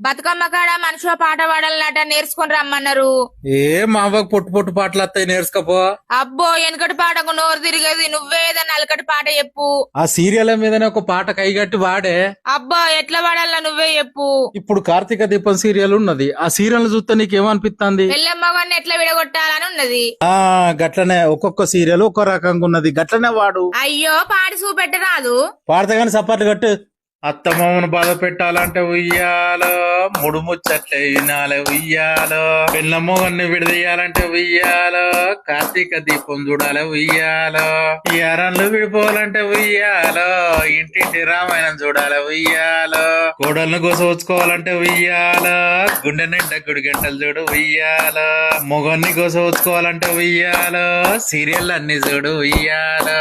బతుకమ్మ కాడ మనుషుల పాట పాడాలన్నట నేర్చుకొని రమ్మన్నారు. ఏ మా అవ్వకు పొట్టు పొట్టు పాటలు వస్తాయి నేర్చుకపో. అబ్బో వెనకటి పాటకు నోరు తిరిగేది నువ్వే ఏదన్నా అలకటి పాట చెప్పు. ఆ సీరియల్ మీదనే ఒక పాట కైగట్టి వాడే. అబ్బో ఎట్లా పాడాలా నువ్వే చెప్పు. ఇప్పుడు కార్తీక దీపం సీరియల్ ఉన్నది. ఆ సీరియల్ చూస్తే నీకేమనిపిస్తుంది పెళ్ళమ్మగాన్ని ఎట్లా విడగొట్టాలని ఉన్నది. ఆ గట్లనే ఒక్కొక్క సీరియల్ ఒక్కో రకంగా ఉన్నది. గట్లనే వాడు. అయ్యో పాడి చూపెట్టరాదు. పాడతా గాని సపాట్లు కట్టు. అత్తమ్మను బాధ పెట్టాలంటే ఉయ్యాలో ముడు ముచ్చట్లే వినాలే ఉయ్యాలో. పిల్లమ్మగాన్ని విడదీయాలంటే ఉయ్యాలో కార్తీక దీపం చూడాలి ఉయ్యాలో. ఈ అరణ్లు విడిపోవాలంటే ఉయ్యాలో ఇంటింటి రామాయణం చూడాలి ఉయ్యాలో. కోడలను గోసవచ్చుకోవాలంటే ఉయ్యాలో గుండె నిండా గుడి గంటలు చూడు ఉయ్యాలో. మొగన్ని గోసవచ్చుకోవాలంటే ఉయ్యాలో సీరియల్ అన్ని చూడు ఉయ్యాలో.